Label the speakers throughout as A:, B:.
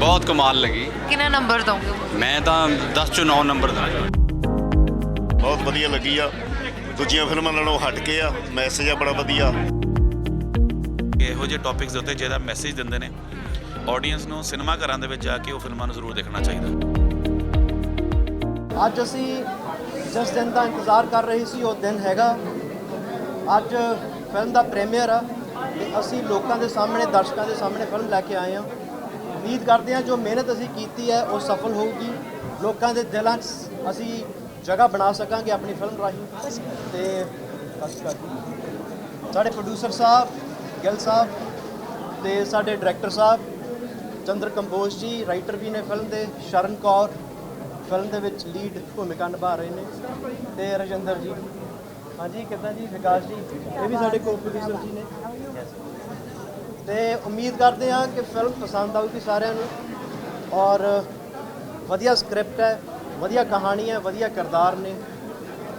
A: ਬਹੁਤ ਕਮਾਲ ਲੱਗੀ।
B: ਕਿੰਨਾ ਨੰਬਰ ਦੋਗੇ
A: ਮੈਂ ਤਾਂ 10 ਚੋਂ 9 ਨੰਬਰ ਦਾਂਗਾ
C: ਬਹੁਤ ਵਧੀਆ ਲੱਗੀ ਆ। ਦੂਜੀਆਂ ਫਿਲਮਾਂ ਨਾਲੋਂ ਹਟ ਕੇ ਆ। ਮੈਸੇਜ ਆ ਬੜਾ ਵਧੀਆ।
D: ਇਹੋ ਜਿਹੇ ਟੌਪਿਕਸ ਦੇ ਉੱਤੇ ਜਿਹਦਾ ਮੈਸੇਜ ਦਿੰਦੇ ਨੇ ਆਡੀਅנס ਨੂੰ ਸਿਨੇਮਾ ਘਰਾਂ ਦੇ ਵਿੱਚ ਜਾ ਕੇ ਉਹ ਫਿਲਮਾਂ ਨੂੰ ਜ਼ਰੂਰ ਦੇਖਣਾ ਚਾਹੀਦਾ।
E: ਅੱਜ ਅਸੀਂ ਜਿਸ ਦਿਨ ਦਾ ਇੰਤਜ਼ਾਰ ਕਰ ਰਹੇ ਸੀ ਉਹ ਦਿਨ ਹੈਗਾ। ਅੱਜ ਫਿਲਮ ਦਾ ਪ੍ਰੀਮੀਅਰ ਆ। ਤੇ ਅਸੀਂ ਲੋਕਾਂ ਦੇ ਸਾਹਮਣੇ ਦਰਸ਼ਕਾਂ ਦੇ ਸਾਹਮਣੇ ਫਿਲਮ ਲੈ ਕੇ ਆਏ ਹਾਂ। ਉਮੀਦ ਕਰਦੇ ਹਾਂ ਜੋ ਮਿਹਨਤ ਅਸੀਂ ਕੀਤੀ ਹੈ ਉਹ ਸਫਲ ਹੋਊਗੀ। ਲੋਕਾਂ ਦੇ ਦਿਲਾਂ 'ਚ ਅਸੀਂ ਜਗ੍ਹਾ ਬਣਾ ਸਕਾਂਗੇ ਆਪਣੀ ਫਿਲਮ ਰਾਹੀਂ। ਤੇ ਸਾਡੇ ਪ੍ਰੋਡਿਊਸਰ ਸਾਹਿਬ, ਗਿੱਲ ਸਾਹਿਬ ਤੇ ਸਾਡੇ ਡਾਇਰੈਕਟਰ ਸਾਹਿਬ, ਚੰਦਰ ਕੰਬੋਜ ਜੀ ਰਾਈਟਰ ਵੀ ਨੇ ਫਿਲਮ ਦੇ, ਸ਼ਰਨ ਕੌਰ ਫਿਲਮ ਦੇ ਵਿੱਚ ਲੀਡ ਭੂਮਿਕਾ ਨਿਭਾ ਰਹੇ ਨੇ ਤੇ ਰਜਿੰਦਰ ਜੀ। ਹਾਂਜੀ, ਕਿੱਦਾਂ ਜੀ, ਵਿਕਾਸ ਜੀ? ਇਹ ਵੀ ਸਾਡੇ ਕੋ ਪ੍ਰੋਡਿਊਸਰ ਜੀ ਨੇ। ਤੇ ਉਮੀਦ ਕਰਦੇ ਹਾਂ ਕਿ ਫਿਲਮ ਪਸੰਦ ਆਊਗੀ ਸਾਰਿਆਂ ਨੂੰ। ਔਰ ਵਧੀਆ ਸਕ੍ਰਿਪਟ ਹੈ, ਵਧੀਆ ਕਹਾਣੀ ਹੈ, ਵਧੀਆ ਕਿਰਦਾਰ ਨੇ।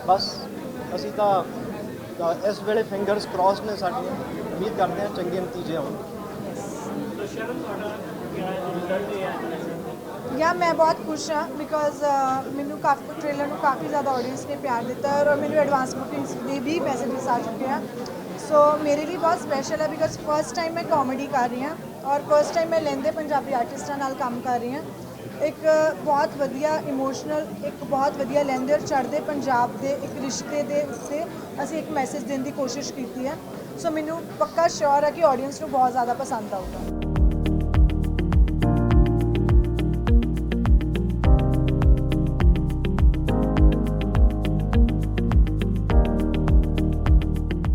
E: ਬਸ ਅਸੀਂ ਤਾਂ ਇਸ ਵੇਲੇ ਫਿੰਗਰਸ ਕ੍ਰਾਸ ਨੇ ਸਾਡੀਆਂ। ਉਮੀਦ ਕਰਦੇ ਹਾਂ ਚੰਗੇ ਨਤੀਜੇ ਆਉਣਗੇ।
F: ਯਾ, ਮੈਂ ਬਹੁਤ ਖੁਸ਼ ਹਾਂ ਬਿਕੋਜ਼ ਮੈਨੂੰ ਕਾਫੀ ਟ੍ਰੇਲਰ ਨੂੰ ਕਾਫੀ ਜ਼ਿਆਦਾ ਆਡੀਅੰਸ ਨੇ ਪਿਆਰ ਦਿੱਤਾ ਔਰ ਮੈਨੂੰ ਐਡਵਾਂਸ ਬੁਕਿੰਗਸ ਦੇ ਵੀ ਪੈਸੇ ਮਿਲ ਆ ਚੁੱਕੇ ਆ। ਸੋ ਮੇਰੇ ਲਈ ਬਹੁਤ ਸਪੈਸ਼ਲ ਹੈ ਬਿਕੋਜ਼ ਫਰਸਟ ਟਾਈਮ ਮੈਂ ਕਾਮੇਡੀ ਕਰ ਰਹੀ ਹਾਂ ਔਰ ਫਰਸਟ ਟਾਈਮ ਮੈਂ ਲੈਂਦੇ ਪੰਜਾਬੀ ਆਰਟਿਸਟਾਂ ਨਾਲ ਕੰਮ ਕਰ ਰਹੀ ਹਾਂ ਇੱਕ ਬਹੁਤ ਵਧੀਆ ਇਮੋਸ਼ਨਲ ਇੱਕ ਬਹੁਤ ਵਧੀਆ ਲੈਂਦੇ ਔਰ ਚੜ੍ਹਦੇ ਪੰਜਾਬ ਦੇ ਇੱਕ ਰਿਸ਼ਤੇ ਦੇ ਉੱਤੇ ਅਸੀਂ ਇੱਕ ਮੈਸੇਜ ਦੇਣ ਦੀ ਕੋਸ਼ਿਸ਼ ਕੀਤੀ ਹੈ ਸੋ ਮੈਨੂੰ ਪੱਕਾ ਸ਼ੋਰ ਹੈ ਕਿ ਆਡੀਅנס ਨੂੰ ਬਹੁਤ ਜ਼ਿਆਦਾ ਪਸੰਦ ਆਊਗਾ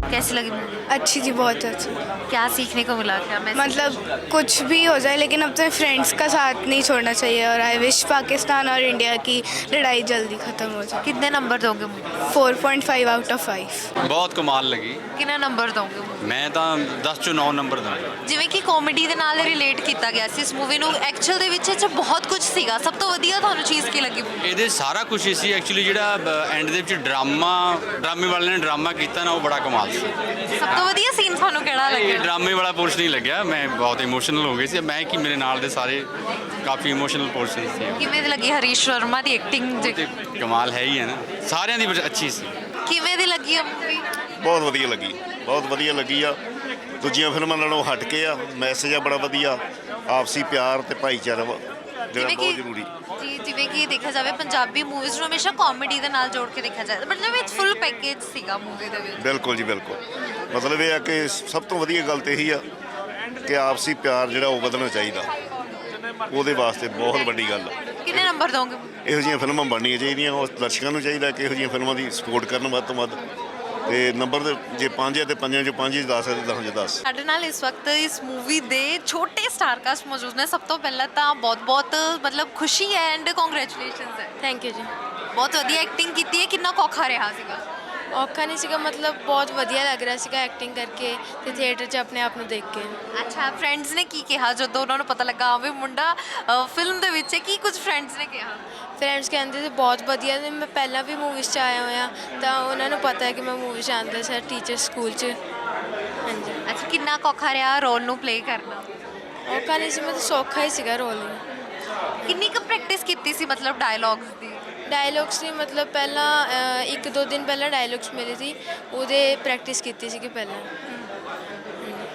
B: कैसी लगी मूवी
G: अच्छी थी बहुत अच्छी
B: क्या सीखने को मिला क्या मैं
G: मतलब कुछ भी हो जाए लेकिन अपने फ्रेंड्स का साथ नहीं छोड़ना चाहिए और आई विश पाकिस्तान और इंडिया की लड़ाई जल्दी ख़त्म हो जाए
B: कितने नंबर दोगे मूवी
G: 4.5 आउट ऑफ 5
A: ਬਹੁਤ ਕਮਾਲ ਲੱਗੀ
B: ਕਿੰਨਾ ਨੰਬਰ ਦੋਗੇ movie?
A: ਮੈਂ ਤਾਂ 10 ਚੋਂ 9 ਨੰਬਰ ਦਾਂਗਾ
B: ਜਿਵੇਂ ਕਿ ਕਾਮੇਡੀ ਦੇ ਨਾਲ ਰਿਲੇਟ ਕੀਤਾ ਗਿਆ ਸੀ ਇਸ ਮੂਵੀ ਨੂੰ ਐਕਚੁਅਲ ਦੇ ਵਿੱਚ ਇਹ 'ਚ ਬਹੁਤ ਕੁਝ ਸੀਗਾ ਸਭ ਤੋਂ ਵਧੀਆ ਤੁਹਾਨੂੰ ਚੀਜ਼ ਕੀ ਲੱਗੀ
A: ਇਹਦੇ ਸਾਰਾ ਕੁਝ ਹੀ ਸੀ ਐਕਚੁਅਲੀ ਜਿਹੜਾ ਐਂਡ ਦੇ ਵਿੱਚ ਡਰਾਮਾ ਡਰਾਮੇ ਵਾਲੇ ਨੇ ਡਰਾਮਾ ਕੀਤਾ ਨਾ ਉਹ ਬੜਾ ਕਮਾਲ ਸੀ
B: ਸਭ ਤੋਂ ਵਧੀਆ ਸੀਨ ਤੁਹਾਨੂੰ ਕਿਹੜਾ
A: ਇਹ
B: ਲੱਗਿਆ?
A: ਡਰਾਮੇ ਵਾਲਾ ਪੋਰਸ਼ਨ ਨਹੀਂ ਲੱਗਿਆ। ਮੈਂ ਬਹੁਤ ਇਮੋਸ਼ਨਲ ਹੋ ਗਈ ਸੀ। ਮੈਂ ਕਿ ਮੇਰੇ ਨਾਲ ਦੇ ਸਾਰੇ ਕਾਫੀ ਇਮੋਸ਼ਨਲ ਪੋਰਸ਼ਨ ਸੀ।
B: ਕਿਵੇਂ ਦੀ ਲੱਗੀ ਹਰੀਸ਼ ਵਰਮਾ ਦੀ ਐਕਟਿੰਗ
A: ਤੇ ਕਮਾਲ ਹੈ ਹੀ ਹੈ ਨਾ। ਸਾਰਿਆਂ ਦੀ ਬਸ ਅੱਛੀ ਸੀ।
B: ਕਿਵੇਂ ਦੀ ਲੱਗੀ ਆ ਮੂਵੀ
C: ਬਹੁਤ ਵਧੀਆ ਲੱਗੀ। ਬਹੁਤ ਵਧੀਆ ਲੱਗੀ ਆ। ਦੂਜੀਆਂ ਫਿਲਮਾਂ ਨਾਲੋਂ ਹਟ ਕੇ ਆ। ਮੈਸੇਜ ਆ ਬੜਾ ਵਧੀਆ। ਆਪਸੀ ਪਿਆਰ ਤੇ ਭਾਈਚਾਰਾ ਵਾ, ਜਿਹੜਾ
B: ਜਿਵੇਂ
C: ਬਹੁਤ ਜ਼ਰੂਰੀ।
B: ਜੀ ਜਿਵੇਂ ਕਿ ਦੇਖਿਆ ਜਾਵੇ ਪੰਜਾਬੀ ਮੂਵੀਜ਼ ਨੂੰ ਹਮੇਸ਼ਾ ਕਾਮੇਡੀ ਦੇ ਨਾਲ ਜੋੜ ਕੇ ਦੇਖਿਆ ਜਾਂਦਾ ਮਤਲਬ ਇੱਕ ਫੁੱਲ ਪੈਕੇਜ ਸੀਗਾ ਮੂਵੀ ਦੇ ਵਿੱਚ।
C: ਬਿਲਕੁਲ ਜੀ ਬਿਲਕੁਲ। ਮਤਲਬ ਇਹ ਆ ਕਿ ਸਭ ਤੋਂ ਵਧੀਆ ਗੱਲ ਤੇ ਇਹੀ ਆ ਕਿ ਆਪਸੀ ਪਿਆਰ ਜਿਹੜਾ ਉਹ ਵਧਣਾ ਚਾਹੀਦਾ। ਉਹਦੇ ਵਾਸਤੇ ਬਹੁਤ ਵੱਡੀ ਗੱਲ ਆ।
B: ਕਿੰਨੇ ਨੰਬਰ ਦੋਗੇ?
C: ਇਹੋ ਜਿਹੀਆਂ ਫਿਲਮਾਂ ਬਣਨੀਆਂ ਚਾਹੀਦੀਆਂ ਉਹ ਦਰਸ਼ਕਾਂ ਨੂੰ ਚਾਹੀਦਾ ਕਿ ਇਹੋ ਜਿਹੀਆਂ ਫਿਲਮਾਂ ਦੀ ਸਪੋਰਟ ਕਰਨ ਵੱਧ ਤੋਂ ਵੱਧ। ਤੇ ਨੰਬਰ ਦੇ ਜੇ 5 ਹੈ ਤੇ 5 ਚੋਂ 5 ਹੀ 10 ਹੈ ਤੇ 10 ਚੋਂ
B: ਸਾਡੇ ਨਾਲ ਇਸ ਵਕਤ ਇਸ ਮੂਵੀ ਦੇ ਛੋਟੇ ਸਟਾਰ ਕਾਸਟ ਮੌਜੂਦ ਨੇ। ਸਭ ਤੋਂ ਪਹਿਲਾਂ ਤਾਂ ਬਹੁਤ-ਬਹੁਤ ਮਤਲਬ ਖੁਸ਼ੀ ਹੈ ਐਂਡ ਕੰਗ੍ਰੈਚੁਲੇਸ਼ਨਸ ਹੈ।
G: Thank you ji.
B: ਬਹੁਤ ਵਧੀਆ ਐਕਟਿੰਗ ਕੀਤੀ ਹੈ। ਕਿੰਨਾ ਕੋਖਾ ਰਿਹਾ ਸੀਗਾ।
G: ਔਖਾ ਨਹੀਂ ਸੀਗਾ ਮਤਲਬ ਬਹੁਤ ਵਧੀਆ ਲੱਗ ਰਿਹਾ ਸੀਗਾ ਐਕਟਿੰਗ ਕਰਕੇ ਤੇ ਥੀਏਟਰ 'ਚ ਆਪਣੇ ਆਪ ਨੂੰ ਦੇਖ ਕੇ।
B: ਅੱਛਾ ਫਰੈਂਡਸ ਨੇ ਕੀ ਕਿਹਾ ਜਦੋਂ ਉਹਨਾਂ ਨੂੰ ਪਤਾ ਲੱਗਾ ਹਾਂ ਵੀ ਮੁੰਡਾ ਫਿਲਮ ਦੇ ਵਿੱਚ ਹੈ। ਕੀ ਕੁਝ ਫਰੈਂਡਸ ਨੇ ਕਿਹਾ?
G: ਫਰੈਂਡਸ ਕਹਿੰਦੇ ਸੀ ਬਹੁਤ ਵਧੀਆ ਨੇ ਮੈਂ ਪਹਿਲਾਂ ਵੀ ਮੂਵੀਜ਼ 'ਚ ਆਇਆ ਹੋਇਆ ਤਾਂ ਉਹਨਾਂ ਨੂੰ ਪਤਾ ਹੈ ਕਿ ਮੈਂ ਮੂਵੀ 'ਚ ਆਉਂਦਾ ਸਰ ਟੀਚਰ ਸਕੂਲ 'ਚ। ਹਾਂਜੀ।
B: ਅੱਛਾ ਕਿੰਨਾ ਔਖਾ ਰਿਹਾ ਰੋਲ ਨੂੰ ਪਲੇ ਕਰਨਾ?
G: ਔਖਾ ਨਹੀਂ ਸੀ ਮਤਲਬ ਸੌਖਾ ਹੀ ਸੀਗਾ ਰੋਲ
B: ਕਿੰਨੀ ਕੁ ਪ੍ਰੈਕਟਿਸ ਕੀਤੀ ਸੀ ਮਤਲਬ ਡਾਇਲੌਗਸ ਦੀ?
G: ਡਾਇਲੌਗਸ ਦੀ ਮਤਲਬ ਪਹਿਲਾਂ ਅ, ਇੱਕ ਦੋ ਦਿਨ ਪਹਿਲਾਂ ਡਾਇਲੌਗਸ ਮਿਲੇ ਸੀ ਉਹਦੇ ਪ੍ਰੈਕਟਿਸ ਕੀਤੀ ਸੀਗੀ ਪਹਿਲਾਂ।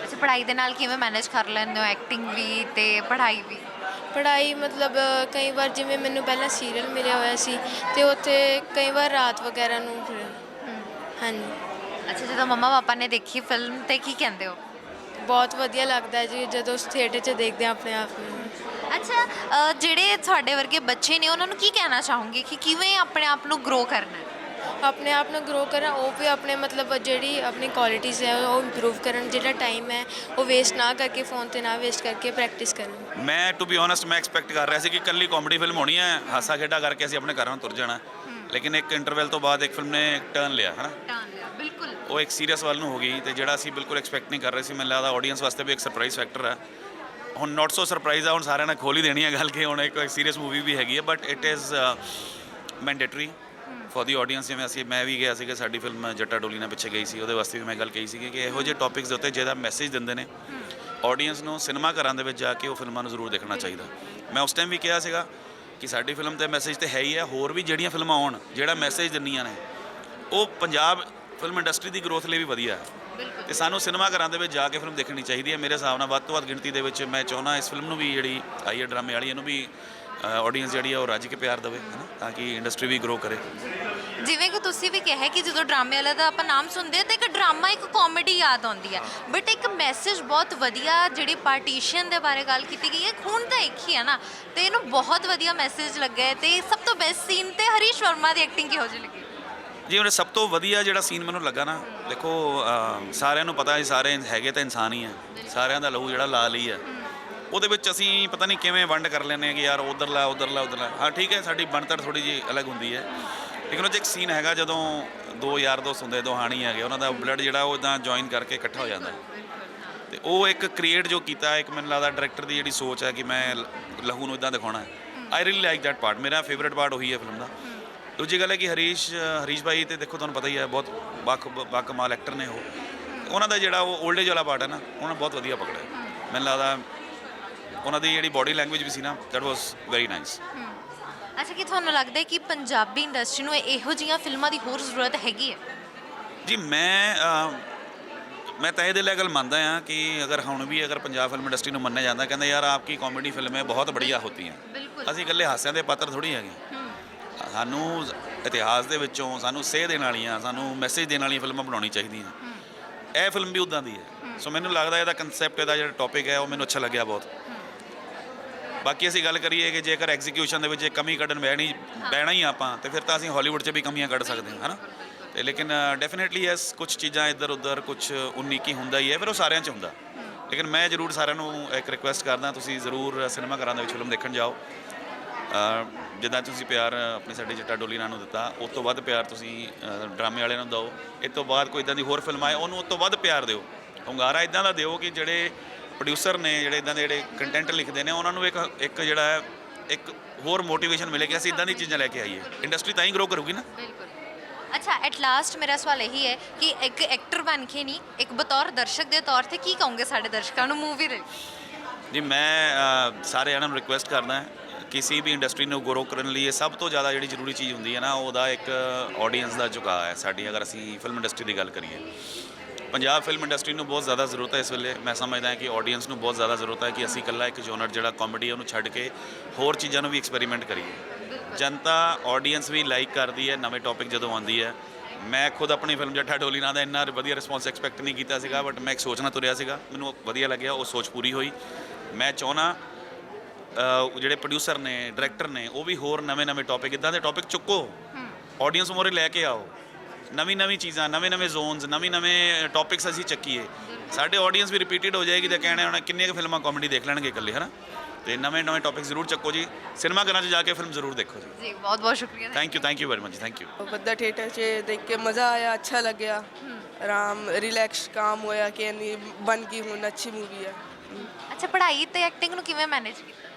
B: ਅੱਛਾ ਪੜ੍ਹਾਈ ਦੇ ਨਾਲ ਕਿਵੇਂ ਮੈਨੇਜ ਕਰ ਲੈਂਦੇ ਹੋ? ਐਕਟਿੰਗ ਵੀ ਤੇ ਪੜ੍ਹਾਈ ਵੀ?
G: ਪੜ੍ਹਾਈ ਮਤਲਬ ਅ, ਕਈ ਵਾਰ ਜਿਵੇਂ ਮੈਨੂੰ ਪਹਿਲਾਂ ਸੀਰੀਅਲ ਮਿਲਿਆ ਹੋਇਆ ਸੀ ਤੇ ਉੱਥੇ ਕਈ ਵਾਰ ਰਾਤ ਵਗੈਰਾ ਨੂੰ ਫਿਰ ਹਾਂਜੀ।
B: ਅੱਛਾ ਜਦੋਂ ਮੰਮਾ ਪਾਪਾ ਨੇ ਦੇਖੀ ਫਿਲਮ ਤੇ ਕੀ ਕਹਿੰਦੇ ਹੋ?
G: ਬਹੁਤ ਵਧੀਆ ਲੱਗਦਾ ਹੈ ਜੀ ਜਦੋਂ ਥੀਏਟਰ 'ਚ ਦੇਖਦੇ ਹਾਂ ਆਪਣੇ ਆਪ ਨੂੰ।
B: ਅੱਛਾ ਅ, ਜਿਹੜੇ ਤੁਹਾਡੇ ਵਰਗੇ ਬੱਚੇ ਨੇ ਉਹਨਾਂ ਨੂੰ ਕੀ ਕਹਿਣਾ ਚਾਹੋਗੇ ਕਿ ਕਿਵੇਂ ਆਪਣੇ ਆਪ ਨੂੰ ਗਰੋ ਕਰਨਾ? ਹੈ
G: ਆਪਣੇ ਆਪ ਨੂੰ ਗਰੋ ਕਰਨ ਉਹ ਵੀ ਆਪਣੇ ਮਤਲਬ ਜਿਹੜੀ ਆਪਣੀ ਕੁਆਲਿਟੀਜ਼ ਹੈ ਉਹ ਇੰਪਰੂਵ ਕਰਨ ਜਿਹੜਾ ਟਾਈਮ ਹੈ ਉਹ ਵੇਸਟ ਨਾ ਕਰਕੇ ਫੋਨ ਤੇ ਨਾ ਵੇਸਟ ਕਰਕੇ ਪ੍ਰੈਕਟਿਸ ਕਰਨ।
D: ਮੈਂ ਟੂ ਬੀ ਓਨੈਸਟ ਮੈਂ ਐਕਸਪੈਕਟ ਕਰ ਰਿਹਾ ਸੀ ਕਿ ਕੱਲੀ ਕਾਮੇਡੀ ਫਿਲਮ ਹੋਣੀ ਹੈ ਹਾਸਾ ਖੇਡਾ ਕਰਕੇ ਅਸੀਂ ਆਪਣੇ ਘਰਾਂ ਨੂੰ ਤੁਰ ਜਾਣਾ। ਲੇਕਿਨ ਇੱਕ ਇੰਟਰਵੈਲ ਤੋਂ ਬਾਅਦ ਇੱਕ ਫਿਲਮ ਨੇ ਟਰਨ ਲਿਆ ਹਨਾ?
B: ਟਾਨ ਲਿਆ ਬਿਲਕੁਲ।
D: ਉਹ ਇੱਕ ਸੀਰੀਅਸ ਵੱਲ ਨੂੰ ਹੋ ਗਈ ਤੇ ਜਿਹੜਾ ਅਸੀਂ ਬਿਲਕੁਲ ਐਕਸਪੈਕਟ ਨਹੀਂ ਕਰ ਰਹੇ ਸੀ ਮੈਨੂੰ ਲੱਗਦਾ ਆਡੀਅנס ਵਾਸਤੇ ਵੀ ਇੱਕ ਸਰਪ੍ਰਾਈਜ਼ ਫੈਕਟਰ ਹੈ ਹੁਣ ਨਾਟ ਸੋ ਸਰਪ੍ਰਾਈਜ਼ ਆ, ਹੁਣ ਸਾਰਿਆਂ ਨੇ ਖੋਲ ਹੀ ਦੇਣੀ ਹੈ ਗੱਲ ਕਿ ਹੁਣ ਇੱਕ ਸੀਰੀਅਸ ਮੂਵੀ ਵੀ ਹੈਗੀ ਹੈ but it is mandatory for the audience ਜਿਵੇਂ ਅਸੀਂ, ਮੈਂ ਵੀ ਗਿਆ ਸੀ ਕਿ ਸਾਡੀ ਫਿਲਮ ਜੱਟਾ ਡੋਲੀ ਨਾਲ ਪਿੱਛੇ ਗਈ ਸੀ, ਉਹਦੇ ਵਾਸਤੇ ਵੀ ਮੈਂ ਗੱਲ ਕਹੀ ਸੀ ਕਿ ਇਹੋ ਜਿਹੇ ਟੌਪਿਕਸ ਦੇ ਉੱਤੇ ਜਿਹਦਾ ਮੈਸੇਜ ਦਿੰਦੇ ਨੇ ਆਡੀਅנס ਨੂੰ ਸਿਨੇਮਾ ਘਰਾਂ ਦੇ ਵਿੱਚ ਜਾ ਕੇ ਉਹ ਫਿਲਮਾਂ ਨੂੰ ਜ਼ਰੂਰ ਦੇਖਣਾ ਚਾਹੀਦਾ। ਮੈਂ ਉਸ ਟਾਈਮ ਵੀ ਕਿਹਾ ਸੀਗਾ ਕਿ ਸਾਡੀ ਫਿਲਮ ਤੇ ਮੈਸੇਜ ਤੇ ਹੈ ਹੀ ਹੈ ਹੋਰ ਵੀ ਜਿਹੜੀਆਂ ਫਿਲਮਾਂ ਆਉਣ, ਜਿਹੜਾ ਮੈਸੇਜ ਦਿੰਦੀਆਂ ਨੇ, ਉਹ ਪੰਜਾਬ ਫਿਲਮ ਇੰਡਸਟਰੀ ਦੀ ਗਰੋਥ ਲਈ ਵੀ ਵਧੀਆ ਹੈ। ਤੇ ਸਾਨੂੰ ਸਿਨੇਮਾ ਘਰਾਂ ਦੇ ਵਿੱਚ ਜਾ ਕੇ ਫਿਲਮ ਦੇਖਣੀ ਚਾਹੀਦੀ ਹੈ। ਮੇਰੇ ਹਿਸਾਬ ਨਾਲ ਵੱਧ ਤੋਂ ਵੱਧ ਗਿਣਤੀ ਦੇ ਵਿੱਚ ਮੈਂ ਚਾਹੁੰਦਾ ਇਸ ਫਿਲਮ ਨੂੰ ਵੀ ਜਿਹੜੀ ਆਈ ਹੈ ਡਰਾਮੇ ਵਾਲੀ ਇਹਨੂੰ ਵੀ ਆਡੀਅנס ਜਿਹੜੀ ਹੈ ਉਹ ਰੱਜ ਕੇ ਪਿਆਰ ਦੇਵੇ ਹੈ ਨਾ ਤਾਂ ਕਿ ਇੰਡਸਟਰੀ ਵੀ ਗਰੋ ਕਰੇ।
B: ਜਿਵੇਂ ਕਿ ਤੁਸੀਂ ਵੀ ਕਿਹਾ ਕਿ ਜਦੋਂ ਡਰਾਮੇ ਵਾਲਾ ਦਾ ਆਪਾਂ ਨਾਮ ਸੁਣਦੇ ਤਾਂ ਇੱਕ ਡਰਾਮਾ ਇੱਕ ਕਾਮੇਡੀ ਯਾਦ ਆਉਂਦੀ ਹੈ। ਬਟ ਇੱਕ ਮੈਸੇਜ ਬਹੁਤ ਵਧੀਆ ਜਿਹੜੀ ਪਾਰਟੀਸ਼ਨ ਦੇ ਬਾਰੇ ਗੱਲ ਕੀਤੀ ਗਈ ਹੈ ਖੂਨ ਤਾਂ ਇੱਕ ਹੀ ਹੈ ਨਾ ਤੇ ਇਹਨੂੰ ਬਹੁਤ ਵਧੀਆ ਮੈਸੇਜ ਲੱਗਾ ਹੈ ਤੇ ਸਭ ਤੋਂ ਬੈਸਟ ਸੀਨ ਤੇ ਹਰੀਸ਼ ਵਰਮਾ ਦੀ ਐਕਟਿੰਗ ਕਿਹੋ ਜਿਹੀ ਲੱਗੀ?
D: ਜੀ ਉਹਨੇ ਸਭ ਤੋਂ ਵਧੀਆ ਜਿਹੜਾ ਸੀਨ ਮੈਨੂੰ ਲੱਗਾ ਨਾ ਦੇਖੋ ਅਹ, ਸਾਰਿਆਂ ਨੂੰ ਪਤਾ ਹੈ ਸਾਰੇ ਹੈਗੇ ਤਾਂ ਇਨਸਾਨ ਹੀ ਆ। ਸਾਰਿਆਂ ਦਾ ਲਹੂ ਜਿਹੜਾ ਲਾਲ ਹੀ ਆ। ਉਹਦੇ ਵਿੱਚ ਅਸੀਂ ਪਤਾ ਨਹੀਂ ਕਿਵੇਂ ਵੰਡ ਕਰ ਲੈਂਦੇ ਆ ਕਿ ਯਾਰ ਉਧਰ ਲਾ ਉਧਰ ਲਾ ਉਧਰ ਲਾ। ਹਾਂ ਠੀਕ ਹੈ ਸਾਡੀ ਬਣਤਰ ਥੋੜੀ ਜਿਹੀ ਅਲੱਗ ਹੁੰਦੀ ਹੈ। ਲੇਕਿਨ ਉਹ 'ਚ ਇੱਕ ਸੀਨ ਹੈਗਾ ਜਦੋਂ ਦੋ ਯਾਰ ਦੋਸਤ ਹੁੰਦੇ ਦੋ ਹਾਣੀ ਹੈਗੇ ਉਹਨਾਂ ਦਾ ਬਲੱਡ ਜਿਹੜਾ ਉਹ ਇਦਾਂ ਜੁਆਇਨ ਕਰਕੇ ਇਕੱਠਾ ਹੋ ਜਾਂਦਾ। ਤੇ ਉਹ ਇੱਕ ਕ੍ਰੀਏਟ ਜੋ ਕੀਤਾ ਇੱਕ ਮੈਨੂੰ ਲੱਗਦਾ ਡਾਇਰੈਕਟਰ ਦੀ ਜਿਹੜੀ ਸੋਚ ਹੈ ਕਿ ਮੈਂ ਲ- ਲਹੂ ਨੂੰ ਇਦਾਂ ਦਿਖਾਉਣਾ ਹੈ। I really like that part ਮੇਰਾ ਫੇਵਰਿਟ ਪਾਰਟ ਉਹੀ ਹੈ ਫਿਲਮ ਦਾ। ਦੂਜੀ ਗੱਲ ਹੈ ਕਿ ਹਰੀਸ਼ ਹਰੀਸ਼ ਭਾਈ ਤੇ ਦੇਖੋ ਤੁਹਾਨੂੰ ਪਤਾ ਹੀ ਹੈ ਬਹੁਤ ਬਾਖ ਬਾਕਮਾਲ ਐਕਟਰ ਨੇ ਉਹ। ਉਹਨਾਂ ਦਾ ਜਿਹੜਾ ਉਹ 올ਡ ਏਜ ਵਾਲਾ ਪਾਰਟ ਹੈ ਨਾ ਉਹਨਾਂ ਨੇ ਬਹੁਤ ਵਧੀਆ ਪਕੜਿਆ। ਮੈਨੂੰ ਲੱਗਦਾ ਉਹਨਾਂ ਦੀ ਜਿਹੜੀ ਬਾਡੀ ਲੈਂਗੁਏਜ ਵੀ ਸੀ ਨਾ ਦੈਟ ਵਾਸ ਵੈਰੀ ਨਾਈਸ
B: ਅੱਛਾ ਕੀ ਤੁਹਾਨੂੰ ਲੱਗਦਾ ਹੈ ਕਿ ਪੰਜਾਬੀ ਇੰਡਸਟਰੀ ਨੂੰ ਇਹੋ ਜਿਹੀਆਂ ਫਿਲਮਾਂ ਦੀ ਹੋਰ ਜ਼ਰੂਰਤ ਹੈਗੀ ਹੈ?
D: ਜੀ ਮੈਂ ਮੈਂ ਤਾਂ ਇਹਦੇ ਲਈ ਗੱਲ ਮੰਨਦਾ ਹਾਂ ਕਿ ਅਗਰ ਹੁਣ ਵੀ ਅਗਰ ਪੰਜਾਬ ਫਿਲਮ ਇੰਡਸਟਰੀ ਨੂੰ ਮੰਨਿਆ ਜਾਂਦਾ ਕਹਿੰਦੇ ਯਾਰ ਆਪਕੀ ਕਾਮੇਡੀ ਫਿਲਮੇ ਬਹੁਤ ਬੜੀਆਂ
B: ਬਿਲਕੁਲ।
D: ਅਸੀਂ ਇਕੱਲੇ ਹਾਸਿਆਂ ਦੇ ਪਾਤਰ ਥੋੜੀ ਹੈਗੇ। ਸਾਨੂੰ ਇਤਿਹਾਸ ਦੇ ਵਿੱਚੋਂ ਸਾਨੂੰ ਸੇਧ ਦੇਣ ਵਾਲੀਆਂ ਸਾਨੂੰ ਮੈਸੇਜ ਦੇਣ ਵਾਲੀਆਂ ਫਿਲਮਾਂ ਬਣਾਉਣੀ ਚਾਹੀਦੀਆਂ। ਇਹ ਫਿਲਮ ਵੀ ਉਦਾਂ ਦੀ ਹੈ। ਸੋ ਮੈਨੂੰ ਲੱਗਦਾ ਇਹਦਾ ਕਨਸੈਪਟ ਇਹਦਾ ਜਿਹੜਾ ਟੌਪਿਕ ਹੈ ਉਹ ਮੈਨੂੰ ਅੱਛਾ ਲੱਗਿਆ ਬਹੁਤ। ਬਾਕੀ ਅਸੀਂ ਗੱਲ ਕਰੀਏ ਕਿ ਜੇਕਰ ਐਗਜ਼ੀਕਿਊਸ਼ਨ ਦੇ ਵਿੱਚ ਇਹ ਕਮੀ ਕੱਢਣ ਬਹਿਣੀ ਬਹਿਣਾ ਹੀ ਆਪਾਂ ਤੇ ਫਿਰ ਤਾਂ ਅਸੀਂ ਹਾਲੀਵੁੱਡ 'ਚ ਵੀ ਕਮੀਆਂ ਕੱਢ ਸਕਦੇ ਹਾਂ ਹਨਾ? ਤੇ ਲੇਕਿਨ ਡੈਫੀਨਿਟਲੀ ਐਸ ਕੁਝ ਚੀਜ਼ਾਂ ਇੱਧਰ ਉੱਧਰ ਕੁਝ 19 ਕੀ ਹੁੰਦਾ ਹੀ ਹੈ ਫਿਰ ਉਹ ਸਾਰਿਆਂ 'ਚ ਹੁੰਦਾ। ਲੇਕਿਨ ਮੈਂ ਜ਼ਰੂਰ ਸਾਰਿਆਂ ਨੂੰ ਇੱਕ ਰਿਕੁਐਸਟ ਕਰਦਾ ਤੁਸੀਂ ਜ਼ਰੂਰ ਸਿਨੇਮਾ ਘਰਾਂ ਦੇ ਵਿੱਚ ਫਿਲਮ ਦੇਖਣ ਜਾਓ। ਜਿੱਦਾਂ ਤੁਸੀਂ ਪਿਆਰ ਆਪਣੇ ਸਾਡੇ ਜੱਟਾ ਡੋਲੀ ਨਾਲ ਨੂੰ ਦਿੱਤਾ ਉਸ ਤੋਂ ਵੱਧ ਪਿਆਰ ਤੁਸੀਂ ਡਰਾਮੇ ਵਾਲਿਆਂ ਨੂੰ ਦਿਓ। ਇਸ ਤੋਂ ਬਾਅਦ ਕੋਈ ਇਦਾਂ ਦੀ ਹੋਰ ਫਿਲਮ ਆਏ ਉਹਨੂੰ ਉਸ ਤੋਂ ਵੱਧ ਪਿਆਰ ਦਿਓ। ਹੁੰਗਾਰਾ ਇਦਾਂ ਦਾ ਦਿਓ ਕਿ ਜਿਹੜੇ ਪ੍ਰੋਡਿਊਸਰ ਨੇ ਜਿਹੜੇ ਇਦਾਂ ਦੇ ਜਿਹੜੇ ਕੰਟੈਂਟ ਲਿਖਦੇ ਨੇ ਉਹਨਾਂ ਨੂੰ ਇੱਕ ਇੱਕ ਜਿਹੜਾ ਹੈ ਇੱਕ ਹੋਰ ਮੋਟੀਵੇਸ਼ਨ ਮਿਲੇ ਕਿ ਅਸੀਂ ਇਦਾਂ ਦੀ ਚੀਜ਼ਾਂ ਲੈ ਕੇ ਆਈਏ। ਇੰਡਸਟਰੀ ਤਾਂ ਹੀ ਗਰੋ ਕਰੂਗੀ ਨਾ।
B: ਬਿਲਕੁਲ। ਅੱਛਾ ਐਟ ਲਾਸਟ ਮੇਰਾ ਸਵਾਲ ਇਹੀ ਹੈ ਕਿ ਇੱਕ ਐਕਟਰ ਬਣ ਕੇ ਨਹੀਂ ਇੱਕ ਬਤੌਰ ਦਰਸ਼ਕ ਦੇ ਤੌਰ ਤੇ ਕੀ ਕਹੋਗੇ ਸਾਡੇ ਦਰਸ਼ਕਾਂ ਨੂੰ ਮੂਵੀ ਦੇ?
D: ਜੀ ਮੈਂ ਸਾਰੇ ਜਣਾਂ ਨੂੰ ਰਿਕੁਐਸਟ ਕਰਦਾ ਹਾਂ ਕਿਸੇ ਵੀ ਇੰਡਸਟਰੀ ਨੂੰ ਗਰੋ ਕਰਨ ਲਈ ਸਭ ਤੋਂ ਜ਼ਿਆਦਾ ਜਿਹੜੀ ਜ਼ਰੂਰੀ ਚੀਜ਼ ਹੁੰਦੀ ਹੈ ਨਾ ਉਹਦਾ ਇੱਕ ਆਡੀਅנס ਦਾ ਝੁਕਾਅ ਹੈ ਸਾਡੀ ਅਗਰ ਅਸੀਂ ਫਿਲਮ ਇੰਡਸਟਰੀ ਦੀ ਗੱਲ ਕਰੀਏ। ਪੰਜਾਬ ਫਿਲਮ ਇੰਡਸਟਰੀ ਨੂੰ ਬਹੁਤ ਜ਼ਿਆਦਾ ਜ਼ਰੂਰਤ ਹੈ ਇਸ ਵੇਲੇ। ਮੈਂ ਸਮਝਦਾ ਹਾਂ ਕਿ ਆਡੀਅנס ਨੂੰ ਬਹੁਤ ਜ਼ਿਆਦਾ ਜ਼ਰੂਰਤ ਹੈ ਕਿ ਅਸੀਂ ਇਕੱਲਾ ਇੱਕ ਜੋਨਰ ਜਿਹੜਾ ਕਾਮੇਡੀ ਉਹਨੂੰ ਛੱਡ ਕੇ ਹੋਰ ਚੀਜ਼ਾਂ ਨੂੰ ਵੀ ਐਕਸਪੈਰੀਮੈਂਟ ਕਰੀਏ। ਜਨਤਾ ਆਡੀਅנס ਵੀ ਲਾਈਕ ਕਰਦੀ ਹੈ ਨਵੇਂ ਟੌਪਿਕ ਜਦੋਂ ਆਉਂਦੀ ਹੈ। ਮੈਂ ਖੁਦ ਆਪਣੀ ਫਿਲਮ ਜੱਠਾ ਡੋਲੀ ਨਾਲ ਦਾ ਇੰਨਾ ਵਧੀਆ ਰਿਸਪੌਂਸ ਐਕਸਪੈਕਟ ਨਹੀਂ ਕੀਤਾ ਸੀਗਾ ਬਟ ਮੈਂ ਇੱਕ ਸੋਚਣਾ ਤੁਰਿਆ ਸੀਗਾ। ਮੈਨੂੰ ਵਧੀਆ ਲੱਗਿਆ ਉਹ ਸੋਚ ਪੂਰੀ ਹੋਈ। ਮੈਂ ਚਾਹਣਾ ਜਿਹੜੇ ਪ੍ਰੋਡਿਊਸਰ ਨੇ ਡਾਇਰੈਕਟਰ ਨੇ ਉਹ ਵੀ ਹੋਰ ਨਵੇਂ-ਨਵੇਂ ਟੌਪਿਕ ਇਦਾਂ ਦੇ ਟੌਪਿਕ ਚੁੱਕੋ। ਆਡੀਅנס ਮੋਰੇ ਲੈ ਕੇ ਆਓ। ਨਵੀਂ-ਨਵੀਂ ਚੀਜ਼ਾਂ ਨਵੇਂ-ਨਵੇਂ ਜ਼ੋਨਸ ਨਵੇਂ-ਨਵੇਂ ਟੌਪਿਕਸ ਅਸੀਂ ਚੱਕੀਏ। ਸਾਡੇ ਆਡੀਅנס ਵੀ ਰਿਪੀਟਡ ਹੋ ਜਾਏਗੀ ਤੇ ਕਹਿਣਾ ਉਹਨਾਂ ਕਿੰਨੀਆਂ ਕੁ ਫਿਲਮਾਂ ਕਾਮੇਡੀ ਦੇਖ ਲੈਣਗੇ ਇਕੱਲੇ ਹਨਾ? ਤੇ ਨਵੇਂ-ਨਵੇਂ ਟੌਪਿਕ ਜ਼ਰੂਰ ਚੱਕੋ ਜੀ। ਸਿਨੇਮਾ ਘਰਾਂ 'ਚ ਜਾ ਕੇ ਫਿਲਮ ਜ਼ਰੂਰ ਦੇਖੋ ਜੀ।
B: ਜੀ ਬਹੁਤ ਬਹੁਤ ਸ਼ੁਕਰੀਆ।
D: Thank you thank you very much thank you
H: ਬੱਦਾ theatre 'ਚ ਦੇਖ ਕੇ ਮਜ਼ਾ ਆਇਆ ਅੱਛਾ ਲੱਗਿਆ। ਆਰਾਮ ਰਿਲੈਕਸ ਕੰਮ ਹੋਇਆ ਕਿ ਨਹੀਂ ਬਣ ਗਈ ਹੁਣ ਅੱਛੀ ਮੂਵੀ ਹੈ
B: ਅੱਛਾ ਪੜ੍ਹਾਈ ਤੇ ਐਕਟਿੰਗ ਨੂੰ ਕਿਵੇਂ ਮੈਨੇਜ ਕੀਤਾ?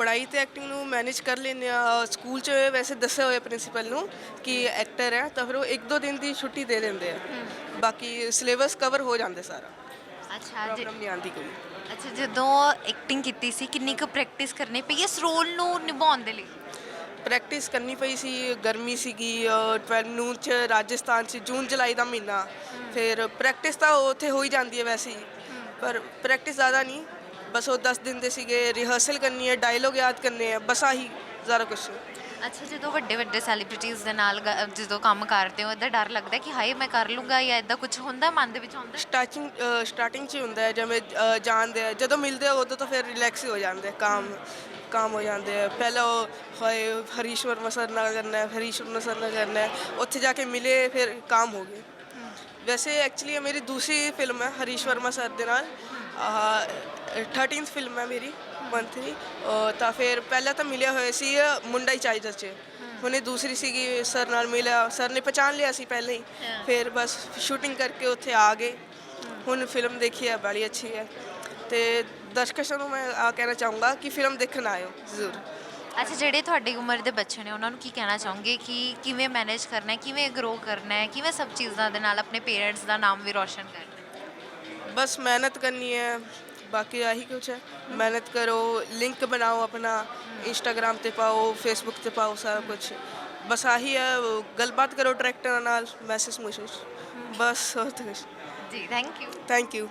H: ਪੜ੍ਹਾਈ ਤੇ ਐਕਟਿੰਗ ਨੂੰ ਮੈਨੇਜ ਕਰ ਲੈਂਦੇ ਆ ਸਕੂਲ 'ਚ ਵੈਸੇ ਦੱਸਿਆ ਹੋਇਆ ਪ੍ਰਿੰਸੀਪਲ ਨੂੰ ਕਿ ਐਕਟਰ ਹੈ ਤਾਂ ਫਿਰ ਉਹ ਇੱਕ ਦੋ ਦਿਨ ਦੀ ਛੁੱਟੀ ਦੇ ਦਿੰਦੇ ਆ। ਬਾਕੀ ਸਿਲੇਬਸ ਕਵਰ ਹੋ ਜਾਂਦੇ ਸਾਰਾ।
B: ਅੱਛਾ ਜੀ
H: ਪ੍ਰੋਬਲਮ ਨਹੀਂ ਆਉਂਦੀ ਕੋਈ।
B: ਅੱਛਾ ਜਦੋਂ ਐਕਟਿੰਗ ਕੀਤੀ ਸੀ ਕਿੰਨੀ ਕੁ ਪ੍ਰੈਕਟਿਸ ਕਰਨੀ ਪਈ ਇਸ ਰੋਲ ਨੂੰ ਨਿਭਾਉਣ ਦੇ ਲਈ?
H: ਪ੍ਰੈਕਟਿਸ ਕਰਨੀ ਪਈ ਸੀ ਗਰਮੀ ਸੀਗੀ 12 ਨੂੰ ਚ ਰਾਜਸਥਾਨ ਚ ਜੂਨ ਜੁਲਾਈ ਦਾ ਮਹੀਨਾ। ਫਿਰ ਪ੍ਰੈਕਟਿਸ ਤਾਂ ਉੱਥੇ ਹੋ ਹੀ ਜਾਂਦੀ ਹੈ ਵੈਸੇ ਹੀ। ਪਰ ਪ੍ਰੈਕਟਿਸ ਜ਼ਿਆਦਾ ਨਹੀਂ। ਬਸ ਉਹ 10 ਦਿਨ ਦੇ ਸੀਗੇ ਰਿਹਰਸਲ ਕਰਨੀ ਹੈ ਡਾਇਲੋਗ ਯਾਦ ਕਰਨੇ ਹੈ ਬਸ ਆਹੀ ਜ਼ਿਆਦਾ ਕੁਛ।
B: ਅੱਛਾ ਜਦੋਂ ਵੱਡੇ ਵੱਡੇ ਸੈਲੀਬ੍ਰਿਟੀਜ਼ ਦੇ ਨਾਲ ਗ- ਜਦੋਂ ਕੰਮ ਕਰਦੇ ਹੋ ਇਦਾਂ ਡਰ ਲੱਗਦਾ ਕਿ ਹਾਏ ਮੈਂ ਕਰ ਲੂੰਗਾ ਜਾਂ ਇਦਾਂ ਕੁਝ ਹੁੰਦਾ ਮਨ ਦੇ ਵਿੱਚ ਆਉਂਦਾ
H: ਸਟਾਰਟਿੰਗ ਸਟਾਰਟਿੰਗ 'ਚ ਹੀ ਹੁੰਦਾ ਹੈ ਜਿਵੇਂ ਅ, ਜਾਣਦੇ ਆ ਜਦੋਂ ਮਿਲਦੇ ਆ ਉਦੋਂ ਤਾਂ ਫਿਰ ਰਿਲੈਕਸ ਹੀ ਹੋ ਜਾਂਦੇ ਆ ਕੰਮ ਕੰਮ ਹੋ ਜਾਂਦੇ ਆ ਪਹਿਲਾਂ ਉਹ ਹੋਏ ਹਰੀਸ਼ ਵਰਮਾ ਸਰ ਨਾਲ ਕਰਨਾ ਹੈ ਹਰੀਸ਼ ਵਰਮਾ ਸਰ ਨਾਲ ਕਰਨਾ ਹੈ ਉੱਥੇ ਜਾ ਕੇ ਮਿਲੇ ਫਿਰ ਕੰਮ ਹੋ ਗਏ। ਵੈਸੇ ਐਕਚੁਅਲੀ ਇਹ ਮੇਰੀ ਦੂਸਰੀ ਫਿਲਮ ਹੈ ਹਰੀਸ਼ ਵਰਮਾ ਸਰ ਦੇ ਨਾਲ। 13th ਫਿਲਮ ਹੈ ਮੇਰੀ ਮੰਥਲੀ ਤਾਂ ਫਿਰ ਪਹਿਲਾਂ ਤਾਂ ਮਿਲਿਆ ਹੋਇਆ ਸੀ ਮੁੰਡਾ ਹੀ ਚਾਹੀਦਾ ਚ ਹੁਣੇ ਦੂਸਰੀ ਸੀਗੀ ਸਰ ਨਾਲ ਮਿਲਿਆ ਸਰ ਨੇ ਪਛਾਣ ਲਿਆ ਸੀ ਪਹਿਲਾਂ ਹੀ। ਫਿਰ ਬਸ ਸ਼ੂਟਿੰਗ ਕਰਕੇ ਉੱਥੇ ਆ ਗਏ। ਹੁਣ ਫਿਲਮ ਦੇਖੀ ਹੈ ਬੜੀ ਅੱਛੀ ਹੈ। ਤੇ ਦਰਸ਼ਕਾਂ ਨੂੰ ਮੈਂ ਆ ਕਹਿਣਾ ਚਾਹੂੰਗਾ ਕਿ ਫਿਲਮ ਦੇਖਣ ਆਇਓ ਜ਼ਰੂਰ।
B: ਅੱਛਾ ਜਿਹੜੇ ਤੁਹਾਡੀ ਉਮਰ ਦੇ ਬੱਚੇ ਨੇ ਉਹਨਾਂ ਨੂੰ ਕੀ ਕਹਿਣਾ ਚਾਹੋਗੇ ਕਿ ਕਿਵੇਂ ਮੈਨੇਜ ਕਰਨਾ ਹੈ ਕਿਵੇਂ ਗਰੋ ਕਰਨਾ ਹੈ ਕਿਵੇਂ ਸਭ ਚੀਜ਼ਾਂ ਦੇ ਨਾਲ ਆਪਣੇ ਪੇਰੈਂਟਸ ਦਾ ਨਾਮ ਵੀ ਰੋਸ਼ਨ ਕਰਨਾ ਹੈ?
H: ਬਸ ਮਿਹਨਤ ਕਰਨੀ ਹੈ ਬਾਕੀ ਆਹੀ ਕੁਝ ਹੈ। ਮਿਹਨਤ ਕਰੋ ਲਿੰਕ ਬਣਾਓ ਆਪਣਾ ਇੰਸਟਾਗ੍ਰam ਤੇ ਪਾਓ ਫੇਸਬੁੱਕ ਤੇ ਪਾਓ ਸਾਰਾ ਕੁਝ ਬਸ ਆਹੀ ਹੈ ਗੱਲਬਾਤ ਕਰੋ ਡਾਇਰੈਕਟਰ ਨਾਲ ਮੈਸੇਜ ਮੁਸੇਜ। ਬਸ ਹੋਰ ਤਾਂ ਕੁਛ।
B: ਜੀ ਥੈਂਕ ਯੂ
H: ਥੈਂਕ ਯੂ